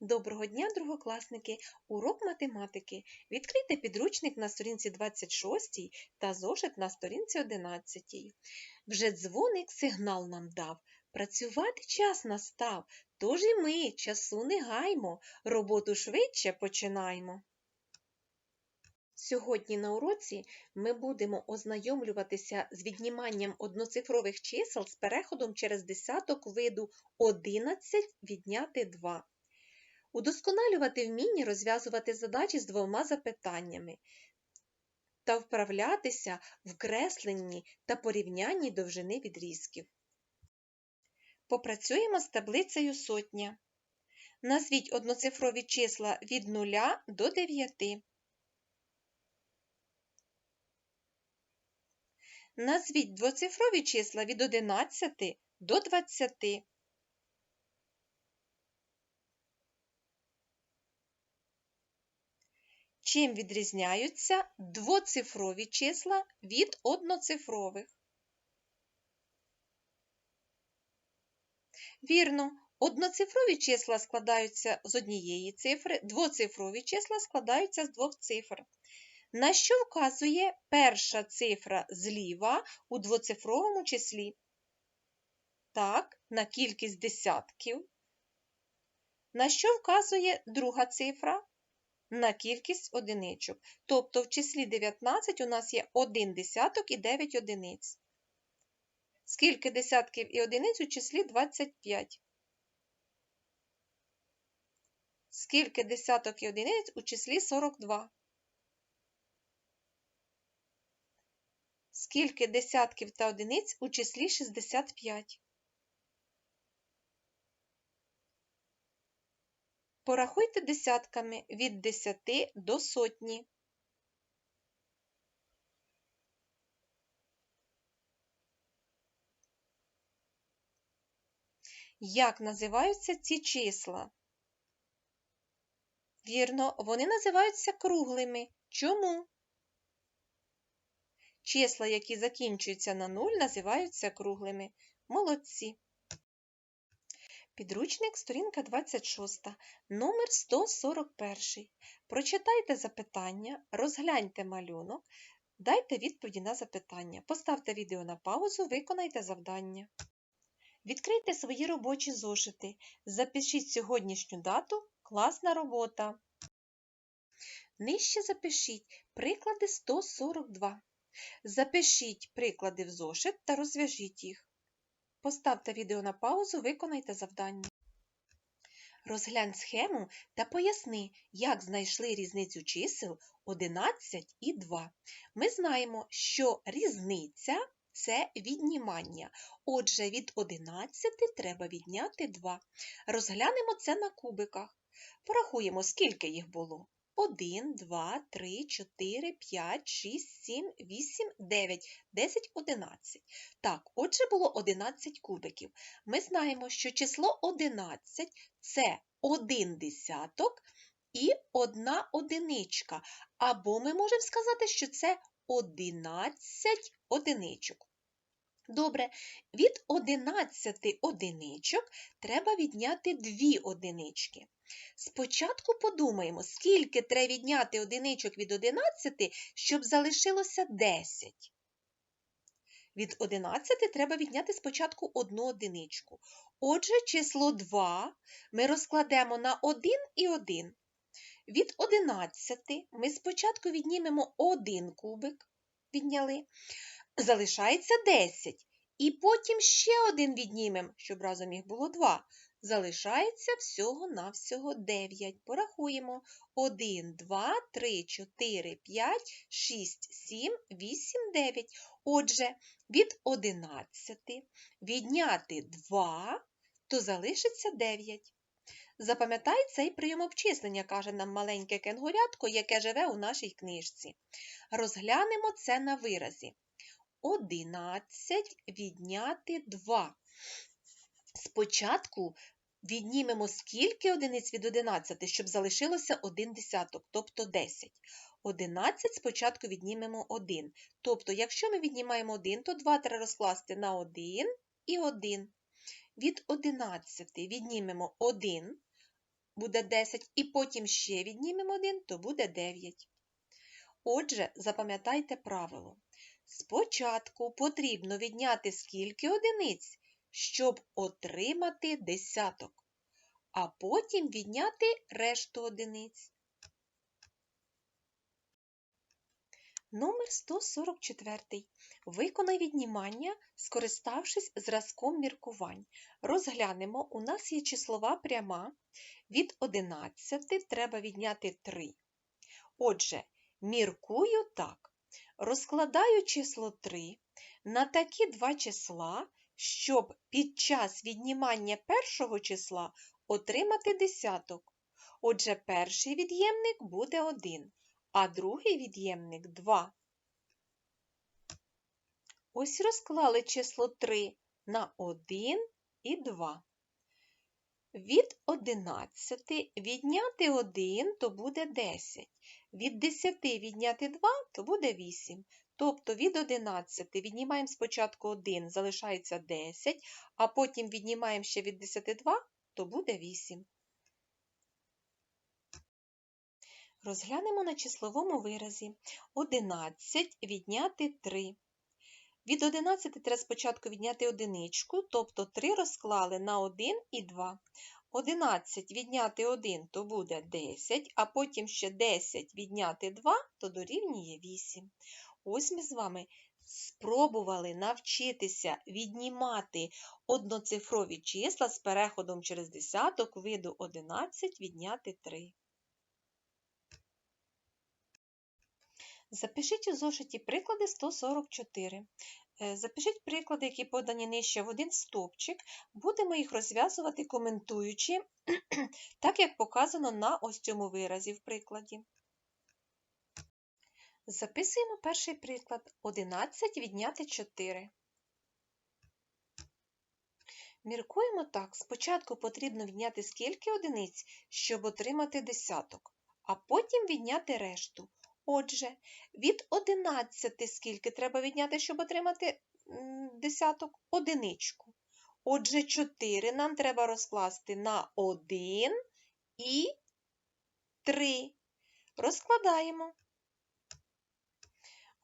Доброго дня, другокласники! Урок математики. Відкрийте підручник на сторінці 26 та зошит на сторінці 11. Вже дзвоник сигнал нам дав. Працювати час настав, тож і ми часу не гаймо, роботу швидше починаймо. Сьогодні на уроці ми будемо ознайомлюватися з відніманням одноцифрових чисел з переходом через десяток виду 11 відняти 2. Удосконалювати вміння розв'язувати задачі з двома запитаннями та вправлятися в кресленні та порівнянні довжини відрізків. Попрацюємо з таблицею сотня. Назвіть одноцифрові числа від 0 до 9. Назвіть двоцифрові числа від 11 до 20. Чим відрізняються двоцифрові числа від одноцифрових? Вірно, одноцифрові числа складаються з однієї цифри, двоцифрові числа складаються з двох цифр. На що вказує перша цифра зліва у двоцифровому числі? Так, на кількість десятків. На що вказує друга цифра? На кількість одиничок. Тобто в числі 19 у нас є 1 десяток і 9 одиниць. Скільки десятків і одиниць у числі 25? Скільки десяток і одиниць у числі 42? Скільки десятків та одиниць у числі 65? Порахуйте десятками від 10 до сотні. Як називаються ці числа? Вірно, вони називаються круглими. Чому? Числа, які закінчуються на 0, називаються круглими. Молодці. Підручник, сторінка 26, номер 141. Прочитайте запитання, розгляньте малюнок, дайте відповіді на запитання. Поставте відео на паузу, виконайте завдання. Відкрийте свої робочі зошити. Запишіть сьогоднішню дату. Класна робота. Нижче запишіть приклади 142. Запишіть приклади в зошит та розв'яжіть їх. Поставте відео на паузу, виконайте завдання. Розглянь схему та поясни, як знайшли різницю чисел 11 і 2. Ми знаємо, що різниця це віднімання. Отже, від 11 треба відняти 2. Розглянемо це на кубиках. Порахуємо, скільки їх було. 1, 2, 3, 4, 5, 6, 7, 8, 9, 10, 11. Так, отже, було 11 кубиків. Ми знаємо, що число 11 це 1 десяток і 1 одиничка. Або ми можемо сказати, що це 11 одиничок. Добре, від 11 одиничок треба відняти 2 одинички. Спочатку подумаємо, скільки треба відняти одиничок від 11, щоб залишилося 10. Від 11 треба відняти спочатку одну одиничку. Отже, число 2 ми розкладемо на 1 і 1. Від 11 ми спочатку віднімемо 1 кубик, відняли, залишається 10. І потім ще один віднімемо, щоб разом їх було 2. Залишається всього-навсього 9. Порахуємо 1, 2, 3, 4, 5, 6, 7, 8, 9. Отже, від 11 відняти 2, то залишиться 9. Запам'ятай цей прийом обчислення, каже нам маленьке кенгурятко, яке живе у нашій книжці. Розглянемо це на виразі. 11 відняти 2. Спочатку віднімемо скільки одиниць від 11, щоб залишилося 1 десяток, тобто 10. 11 спочатку віднімемо 1. Тобто, якщо ми віднімаємо 1, то 2 треба розкласти на 1 і 1. Від 11 віднімемо 1, буде 10, і потім ще віднімемо 1, то буде 9. Отже, запам'ятайте правило. Спочатку потрібно відняти скільки одиниць, щоб отримати десяток, а потім відняти решту одиниць. Номер 144. Виконай віднімання, скориставшись зразком міркувань. Розглянемо, у нас є числова пряма. Від 11 треба відняти 3. Отже, міркую так. Розкладаю число 3 на такі два числа, щоб під час віднімання першого числа отримати десяток. Отже, перший від'ємник буде 1 а другий від'ємник 2. Ось розклали число 3 на 1 і 2. Від 11 відняти 1, то буде 10. Від 10 відняти 2, то буде 8. Тобто від 11 віднімаємо спочатку 1, залишається 10, а потім віднімаємо ще від 10 2, то буде 8. Розглянемо на числовому виразі 11 відняти 3. Від 11 треба спочатку відняти одиничку, тобто 3 розклали на 1 і 2. 11 відняти 1 то буде 10, а потім ще 10 відняти 2 то дорівнює 8. Ось ми з вами спробували навчитися віднімати одноцифрові числа з переходом через десяток виду 11 відняти 3. Запишіть у зошиті приклади 144. Е, запишіть приклади, які подані нижче в один стовпчик. Будемо їх розв'язувати, коментуючи, так як показано на ось цьому виразі в прикладі. Записуємо перший приклад 11 відняти 4. Міркуємо так. Спочатку потрібно відняти скільки одиниць, щоб отримати десяток, а потім відняти решту. Отже, від 11 скільки треба відняти, щоб отримати десяток? Одиничку. Отже, 4 нам треба розкласти на 1 і 3. Розкладаємо.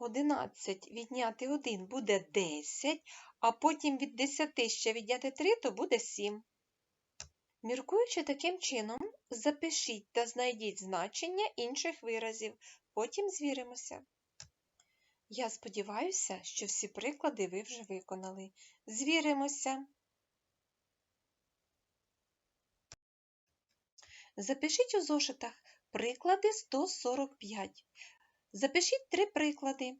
11 відняти 1 буде 10, а потім від 10 ще відняти 3, то буде 7. Міркуючи таким чином, запишіть та знайдіть значення інших виразів. Потім звіримося. Я сподіваюся, що всі приклади ви вже виконали. Звіримося. Запишіть у зошитах приклади 145. Запишіть три приклади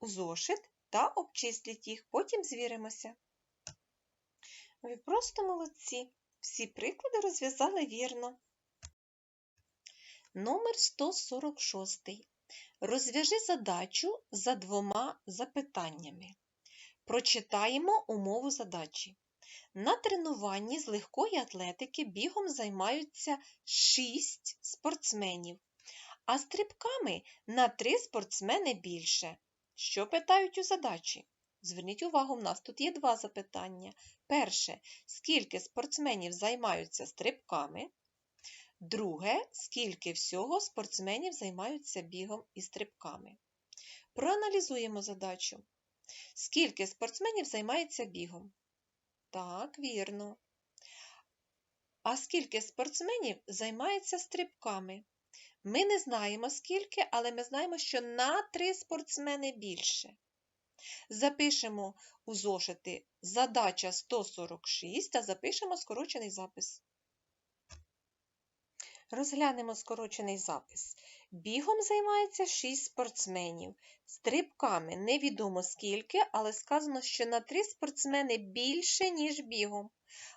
у зошит та обчисліть їх, потім звіримося. Ви просто молодці. Всі приклади розв'язали вірно. Номер 146. Розв'яжи задачу за двома запитаннями. Прочитаємо умову задачі. На тренуванні з легкої атлетики бігом займаються 6 спортсменів, а стрибками на 3 спортсмени більше. Що питають у задачі? Зверніть увагу, в нас тут є два запитання. Перше, скільки спортсменів займаються стрибками? Друге, скільки всього спортсменів займаються бігом і стрибками. Проаналізуємо задачу. Скільки спортсменів займається бігом? Так, вірно. А скільки спортсменів займається стрибками? Ми не знаємо скільки, але ми знаємо, що на три спортсмени більше. Запишемо у зошити задача 146 та запишемо скорочений запис. Розглянемо скорочений запис. Бігом займається 6 спортсменів. Стрибками невідомо скільки, але сказано, що на 3 спортсмени більше, ніж бігом.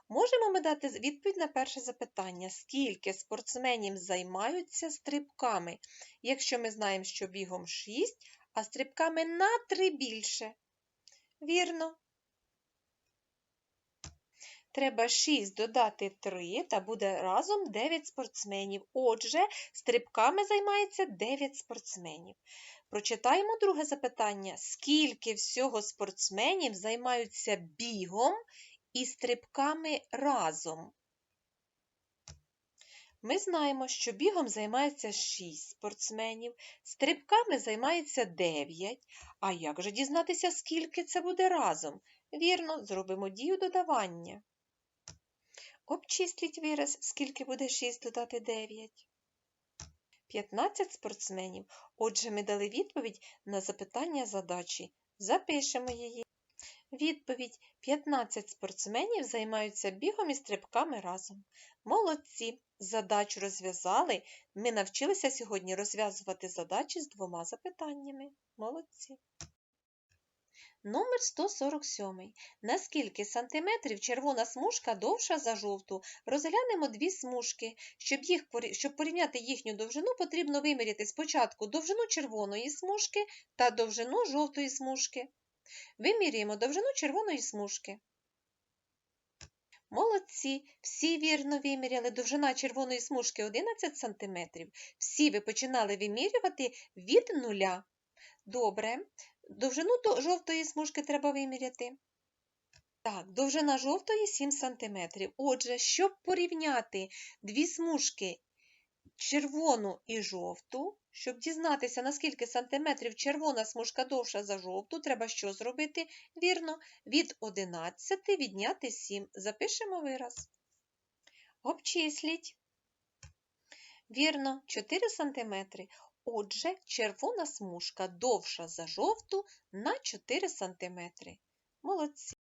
Можемо ми дати відповідь на перше запитання, скільки спортсменів займаються стрибками, якщо ми знаємо, що бігом 6, а стрибками на 3 більше. Вірно. Треба 6 додати 3 та буде разом 9 спортсменів. Отже, стрибками займається 9 спортсменів. Прочитаємо друге запитання. Скільки всього спортсменів займаються бігом і стрибками разом? Ми знаємо, що бігом займається 6 спортсменів, стрибками займається 9. А як же дізнатися, скільки це буде разом? Вірно, зробимо дію додавання. Обчисліть вираз, скільки буде 6 додати 9. 15 спортсменів. Отже, ми дали відповідь на запитання задачі. Запишемо її. Відповідь 15 спортсменів займаються бігом і стрибками разом. Молодці! Задачу розв'язали. Ми навчилися сьогодні розв'язувати задачі з двома запитаннями. Молодці. Номер 147. На скільки сантиметрів червона смужка довша за жовту? Розглянемо дві смужки. Щоб, їх, щоб порівняти їхню довжину, потрібно виміряти спочатку довжину червоної смужки та довжину жовтої смужки. Вимірюємо довжину червоної смужки. Молодці! Всі вірно виміряли. Довжина червоної смужки 11 см. Всі ви починали вимірювати від нуля. Добре. Довжину жовтої смужки треба виміряти. Так, довжина жовтої 7 см. Отже, щоб порівняти дві смужки червону і жовту, щоб дізнатися, наскільки сантиметрів червона смужка довша за жовту, треба що зробити? Вірно, від 11 відняти 7. Запишемо вираз. Обчисліть. Вірно, 4 сантиметри. Отже, червона смужка довша за жовту на 4 сантиметри. Молодці.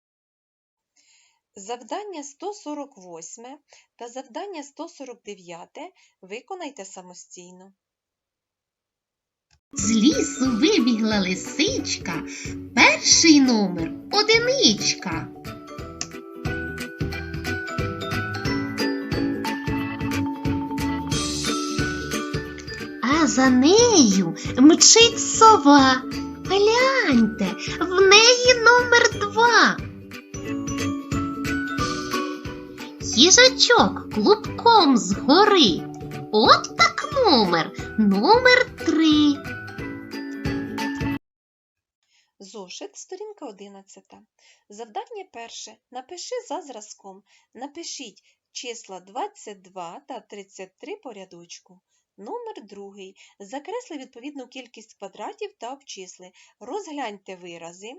Завдання 148 та завдання 149 виконайте самостійно. З лісу вибігла лисичка. Перший номер одиничка. А за нею мчить сова. Гляньте, в неї номер два. Їжачок клубком згори. От так номер, номер три. Зошит, сторінка 11. Завдання перше. Напиши за зразком. Напишіть числа 22 та 33 по рядочку. Номер другий. Закресли відповідну кількість квадратів та обчисли. Розгляньте вирази.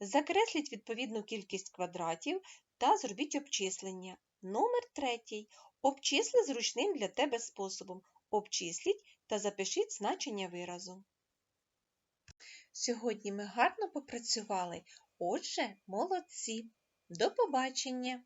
Закресліть відповідну кількість квадратів та зробіть обчислення. Номер третій. Обчисли зручним для тебе способом. Обчисліть та запишіть значення виразу. Сьогодні ми гарно попрацювали. Отже, молодці. До побачення!